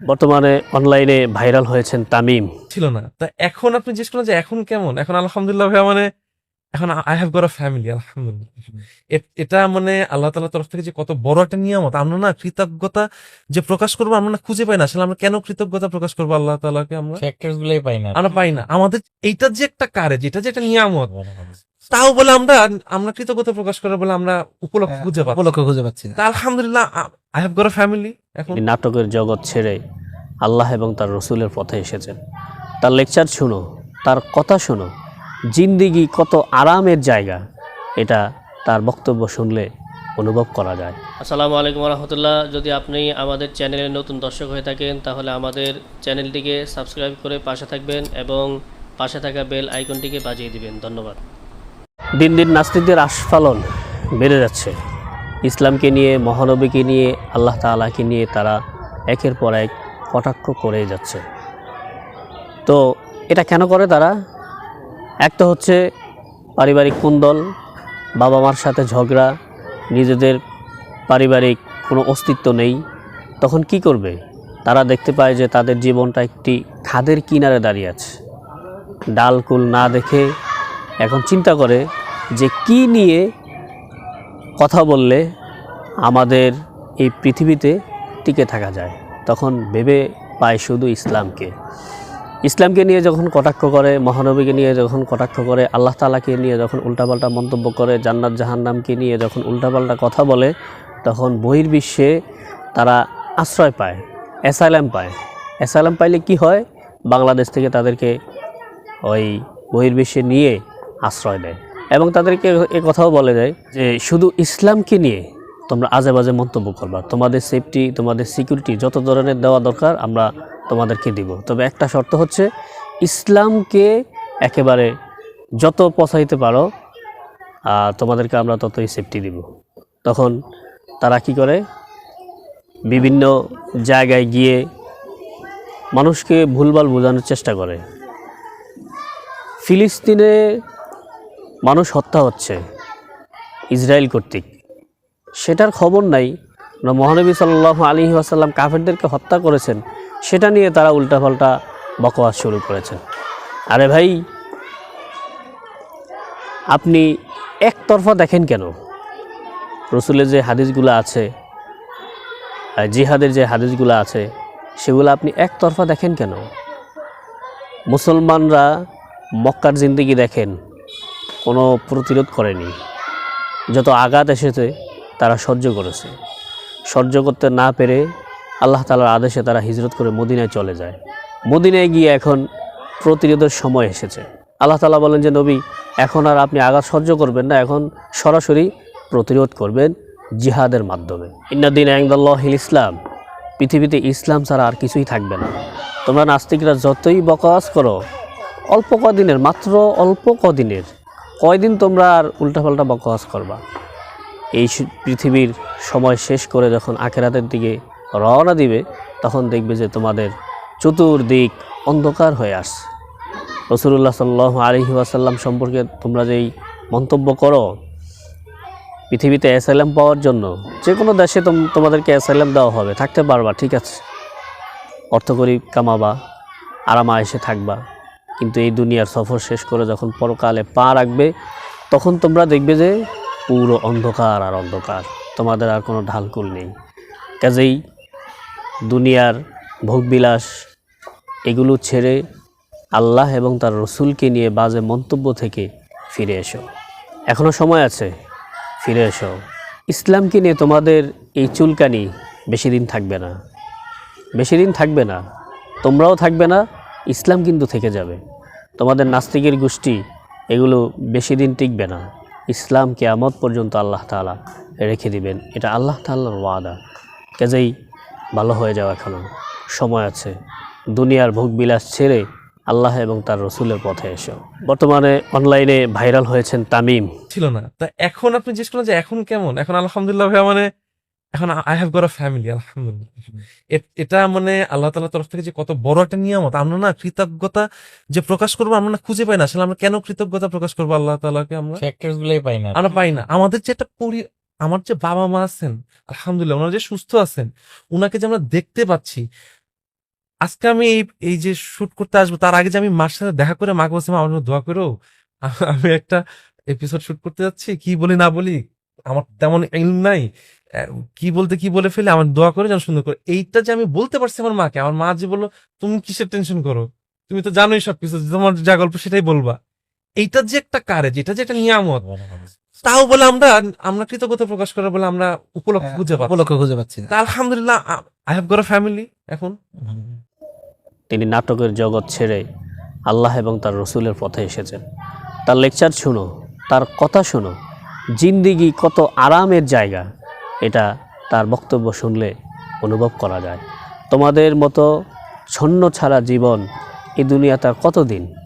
বর্তমানে অনলাইনে ভাইরাল হয়েছেন তামিম। ছিল না। তা এখন আপনি জিজ্ঞেস করলেন যে এখন কেমন? এখন আলহামদুলিল্লাহ ভাইয়া মানে এখন I have got a family আলহামদুলিল্লাহ। এটা মানে আল্লাহ তালার তরফ থেকে যে কত বড় একটা নিয়ামত আমরা না কৃতজ্ঞতা যে প্রকাশ করব আমরা না খুঁজে পাই না। আসলে আমরা কেন কৃতজ্ঞতা প্রকাশ করব আল্লাহ তালাকে আমরা? ফ্যাক্টরস গুলাই পাই না। আমরা পাই না। আমাদের এইটা যে একটা কারেজ এটা যে একটা নিয়ামত তাও বলে আমরা আমরা কৃতজ্ঞতা প্রকাশ করে বলে আমরা উপলক্ষ খুঁজে পাই উপলক্ষ খুঁজে পাচ্ছি আলহামদুলিল্লাহ I have got a family এখন? নাটকের জগৎ ছেড়ে আল্লাহ এবং তার রসুলের পথে এসেছেন। তার লেকচার শুনো তার কথা শোনো। জিন্দিগি কত আরামের জায়গা এটা তার বক্তব্য শুনলে অনুভব করা যায়। আসসালামু আলাইকুম রহমতুল্লাহ যদি আপনি আমাদের চ্যানেলের নতুন দর্শক হয়ে থাকেন তাহলে আমাদের চ্যানেলটিকে সাবস্ক্রাইব করে পাশে থাকবেন এবং পাশে থাকা বেল আইকনটিকে বাজিয়ে দিবেন। ধন্যবাদ। দিন দিন নাস্তিকদের আস্ফালন বেড়ে যাচ্ছে। ইসলামকে নিয়ে, মহানবীকে নিয়ে, আল্লাহ তাআলাকে নিয়ে তারা একের পর এক কটাক্ষ করেই যাচ্ছে। তো এটা কেন করে তারা? এক তো হচ্ছে পারিবারিক কুন্দল বাবা মার সাথে ঝগড়া, নিজেদের পারিবারিক কোনো অস্তিত্ব নেই। তখন কি করবে? তারা দেখতে পায় যে তাদের জীবনটা একটি খাদের কিনারে দাঁড়িয়ে আছে। ডালকুল না দেখে এখন চিন্তা করে যে কি নিয়ে কথা বললে আমাদের এই পৃথিবীতে টিকে থাকা যায়। তখন ভেবে পায় শুধু ইসলামকে। ইসলামকে নিয়ে যখন কটাক্ষ করে, মহানবীকে নিয়ে যখন কটাক্ষ করে, আল্লাহ তালাকে নিয়ে যখন উল্টাপাল্টা মন্তব্য করে, জান্নাত জাহান্নামকে নিয়ে যখন উল্টাপাল্টা কথা বলে, তখন বহির্বিশ্বে তারা আশ্রয় পায়, অ্যাসাইলাম পায়। অ্যাসাইলাম পাইলে কি হয়? বাংলাদেশ থেকে তাদেরকে ওই বহির্বিশ্বে নিয়ে আশ্রয় দেয় এবং তাদেরকে এ কথাও বলে দেয় যে, শুধু ইসলামকে নিয়ে তোমরা আজে বাজে মন্তব্য করবা। তোমাদের সেফটি তোমাদের সিকিউরিটি যত ধরনের দেওয়া দরকার, আমরা তোমাদেরকে দিব। তবে একটা শর্ত হচ্ছে, ইসলামকে একেবারে যত পচাইতে পারো তোমাদেরকে আমরা ততই সেফটি দিব। তখন তারা কি করে? বিভিন্ন জায়গায় গিয়ে মানুষকে ভুলভাল বোঝানোর চেষ্টা করে। ফিলিস্তিনে মানুষ হত্যা হচ্ছে, ইসরায়েল কর্তৃক। সেটার খবর নাই। মহানবী সাল্লাহ আলী আসাল্লাম কাফেরদেরকে হত্যা করেছেন, সেটা নিয়ে তারা উল্টাপাল্টা বকওয়াস শুরু করেছেন। আরে ভাই, আপনি একতরফা দেখেন কেন? রসুলের যে হাদিসগুলো আছে জিহাদের যে হাদিসগুলো আছে, সেগুলো আপনি একতরফা দেখেন কেন? মুসলমানরা মক্কার জিন্দিগি দেখেন, কোনো প্রতিরোধ করেনি। যত আঘাত এসেছে তারা সহ্য করেছে। সহ্য করতে না পেরে আল্লাহ তালার আদেশে তারা হিজরত করে মদিনায় চলে যায়। মদিনায় গিয়ে এখন প্রতিরোধের সময় এসেছে। আল্লাহ তালা বলেন যে, নবী, এখন আর আপনি আঘাত সহ্য করবেন না। এখন সরাসরি প্রতিরোধ করবেন জিহাদের মাধ্যমে। ইন্নাদ্দিন একদুল্লাহিল ইসলাম। পৃথিবীতে ইসলাম ছাড়া আর কিছুই থাকবে না। তোমরা নাস্তিকরা যতই বকওয়াজ করো, অল্প কদিনের, মাত্র অল্প কদিনের, কয়দিন তোমরা আর উল্টাপাল্টা বকওয়াজ করবা? এই পৃথিবীর সময় শেষ করে যখন আখেরাতের দিকে রওনা দিবে, তখন দেখবে যে তোমাদের চতুর্দিক অন্ধকার হয়ে আসছে। রসুল্লাহ সাল্লাহ আলহি ওয়াসাল্লাম সম্পর্কে তোমরা যেই মন্তব্য করো, পৃথিবীতে অ্যাসাইলাম পাওয়ার জন্য যে কোনো দেশে তোম- তোমাদেরকে অ্যাসাইলাম দেওয়া হবে, থাকতে পারবা, ঠিক আছে। অর্থকরী কামাবা আরামা এসে থাকবা। কিন্তু এই দুনিয়ার সফর শেষ করে যখন পরকালে পা রাখবে, তখন তোমরা দেখবে যে পুরো অন্ধকার আর অন্ধকার। তোমাদের আর কোনো ঢালকুল নেই। কাজেই দুনিয়ার ভোগবিলাস এগুলো ছেড়ে আল্লাহ এবং তার রসুলকে নিয়ে বাজে মন্তব্য থেকে ফিরে এসো। এখনও সময় আছে, ফিরে এসো। ইসলামকে নিয়ে তোমাদের এই চুলকানি বেশি দিন থাকবে না। বেশি দিন থাকবে না। তোমরাও থাকবে না, ইসলাম কিন্তু থেকে যাবে। তোমাদের নাস্তিকের গোষ্ঠী এগুলো বেশি দিন টিকবে না। ইসলাম কেয়ামত পর্যন্ত আল্লাহ তালা রেখে দিবেন। এটা আল্লাহ তাল্লাহর ওয়াদা। কাজেই ভালো হয়ে যাও এখনও সময় আছে। দুনিয়ার ভোগবিলাস ছেড়ে আল্লাহ এবং তার রসুলের পথে এসো। বর্তমানে অনলাইনে ভাইরাল হয়েছেন তামিম। ছিল না। তা এখন আপনি জিজ্ঞেস করলেন যে এখন কেমন? এখন আলহামদুলিল্লাহ ভাইয়া মানে এখন I have got a family আলহামদুলিল্লাহ। এটা মানে আল্লাহ তালার তরফ থেকে যে কত বড় একটা নিয়ামত আমরা না কৃতজ্ঞতা যে প্রকাশ করব আমরা না খুঁজে পাই না। আসলে আমরা কেন কৃতজ্ঞতা প্রকাশ করব আল্লাহ তালাকে আমরা? ফ্যাক্টরস গুলাই পাই না। আমরা পাই না। আমাদের যে একটা পরি আমার যে বাবা মা আছেন আলহামদুলিল্লাহ ওনারা যে সুস্থ আছেন ওনাকে যে আমরা দেখতে পাচ্ছি আজকে আমি এই এই যে শুট করতে আসব তার আগে যে আমি মার সাথে দেখা করে মাকে বলছি মা আমার দোয়া করো। আমি একটা এপিসোড শুট করতে যাচ্ছি কি বলি না বলি আমার তেমন নাই। কি বলতে কি বলে ফেলে আমার দোয়া করে যেন সুন্দর করে। এইটা যে আমি বলতে পারছি আমার মাকে আমার মা যে বলল তুমি কিসের টেনশন করো? তুমি তো জানোই সবকিছু তোমার যা গল্প সেটাই বলবা। এইটা যে একটা কারেজ এটা যে একটা নিয়ামত তাও বলে আমরা আমরা কৃতজ্ঞতা প্রকাশ করে বলে আমরা উপলক্ষ খুঁজে পাবো উপলক্ষ খুঁজে পাচ্ছি আলহামদুলিল্লাহ আই হ্যাভ গট ফ্যামিলি এখন। তিনি নাটকের জগৎ ছেড়ে আল্লাহ এবং তার রসুলের পথে এসেছেন। তার লেকচার শুনো তার কথা শোনো। জিন্দিগি কত আরামের জায়গা। এটা তার বক্তব্য শুনলে অনুভব করা যায়। তোমাদের মতো ছন্ন ছাড়া জীবন এই দুনিয়া তার কতদিন?